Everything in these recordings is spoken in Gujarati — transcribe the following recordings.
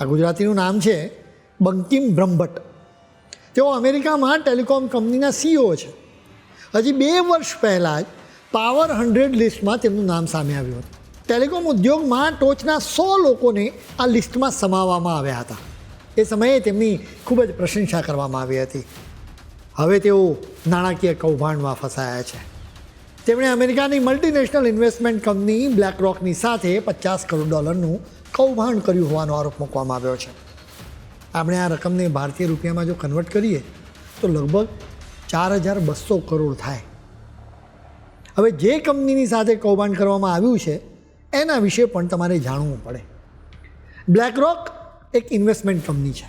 આ ગુજરાતીનું નામ છે બંકિમ બ્રહ્મભટ્ટ. તેઓ અમેરિકામાં ટેલિકોમ કંપનીના સીઈઓ છે. હજી બે વર્ષ પહેલાં જ પાવર હંડ્રેડ લિસ્ટમાં તેમનું નામ સામે આવ્યું હતું. ટેલિકોમ ઉદ્યોગમાં ટોચના સો લોકોને આ લિસ્ટમાં સમાવવામાં આવ્યા હતા. એ સમયે તેમની ખૂબ જ પ્રશંસા કરવામાં આવી હતી. હવે તેઓ નાણાકીય કૌભાંડમાં ફસાયા છે. તેમણે અમેરિકાની મલ્ટીનેશનલ ઇન્વેસ્ટમેન્ટ કંપની બ્લેક રોકની સાથે પચાસ કરોડ ડોલરનું કૌભાંડ કર્યું હોવાનો આરોપ મૂકવામાં આવ્યો છે. આપણે આ રકમને ભારતીય રૂપિયામાં જો કન્વર્ટ કરીએ, તો લગભગ ચાર હજાર બસો કરોડ થાય. હવે જે કંપનીની સાથે કૌભાંડ કરવામાં આવ્યું છે, એના વિશે પણ તમારે જાણવું પડે. બ્લેક રોક એક ઇન્વેસ્ટમેન્ટ કંપની છે.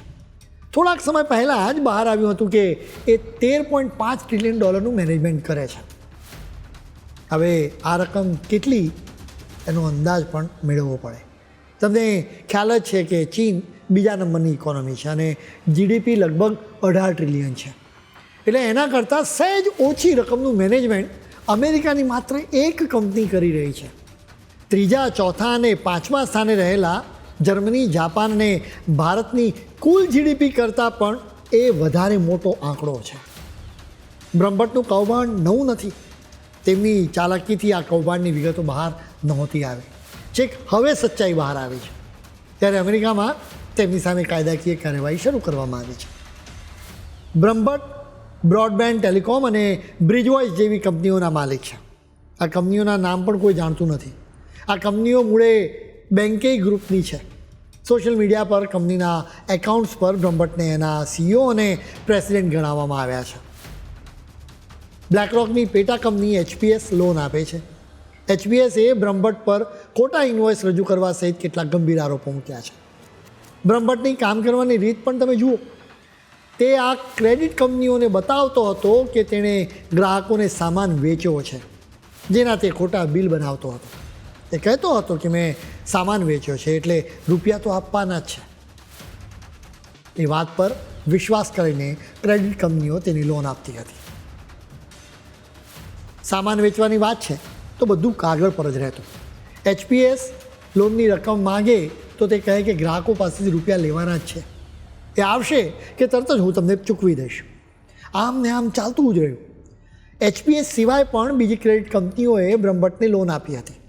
થોડાક સમય પહેલાં જ બહાર આવ્યું હતું કે એ તેર પોઈન્ટ પાંચ ટ્રિલિયન ડોલરનું મેનેજમેન્ટ કરે છે. હવે આ રકમ કેટલી, એનો અંદાજ પણ મેળવવો પડે. તમને ખ્યાલ જ છે કે ચીન બીજા નંબરની ઇકોનોમી છે અને જીડીપી લગભગ અઢાર ટ્રિલિયન છે. એટલે એના કરતાં સહેજ ઓછી રકમનું મેનેજમેન્ટ અમેરિકાની માત્ર એક કંપની કરી રહી છે. ત્રીજા, ચોથા અને પાંચમા સ્થાને રહેલા જર્મની, જાપાન અને ભારતની કુલ જીડીપી કરતાં પણ એ વધારે મોટો આંકડો છે. બ્રહ્મભટ્ટનું કૌભાંડ નવું નથી. તેમની ચાલાકીથી આ કૌભાંડની વિગતો બહાર નહોતી આવી. છેક હવે સચ્ચાઈ બહાર આવી છે. ત્યારે અમેરિકામાં તેમની સામે કાયદાકીય કાર્યવાહી શરૂ કરવામાં આવી છે. બ્રહ્મભટ્ટ, બ્રોડબેન્ડ, ટેલિકોમ અને બ્રિજવોઇસ જેવી કંપનીઓના માલિક છે. આ કંપનીઓના નામ પણ કોઈ જાણતું નથી. આ કંપનીઓ મૂળે બેન્કે ગ્રુપની છે. સોશિયલ મીડિયા પર કંપનીના એકાઉન્ટ્સ પર બ્રહ્મભટ્ટને એના સીઈઓ અને પ્રેસિડેન્ટ ગણાવવામાં આવ્યા છે. બ્લેકરોકની પેટા કંપની એચપીએસ લોન આપે છે. એચપીએસે બ્રહ્મભટ્ટ પર ખોટા ઇન્વોઇસ રજૂ કરવા સહિત કેટલાક ગંભીર આરોપો મૂક્યા છે. બ્રહ્મભટ્ટની કામ કરવાની રીત પણ તમે જુઓ. તે આ ક્રેડિટ કંપનીઓને બતાવતો હતો કે તેણે ગ્રાહકોને સામાન વેચ્યો છે, જેના તે ખોટા બિલ બનાવતો હતો. એ કહેતો હતો કે મેં સામાન વેચ્યો છે, એટલે રૂપિયા તો આપવાના જ છે. એ વાત પર વિશ્વાસ કરીને ક્રેડિટ કંપનીઓ તેની લોન આપતી હતી. સામાન વેચવાની વાત છે. તો બધું કાગળ પર જ રહેતું. એચપીએસ લોનની રકમ માગે તો તે કહે કે ગ્રાહકો પાસેથી રૂપિયા લેવાના જ છે. એ આવશે કે તરત જ હું તમને ચૂકવી દઈશ. આમ ને આમ ચાલતું જ રહ્યું. એચપીએસ સિવાય પણ બીજી ક્રેડિટ કંપનીઓએ બ્રહ્મભટ્ટને લોન આપી હતી.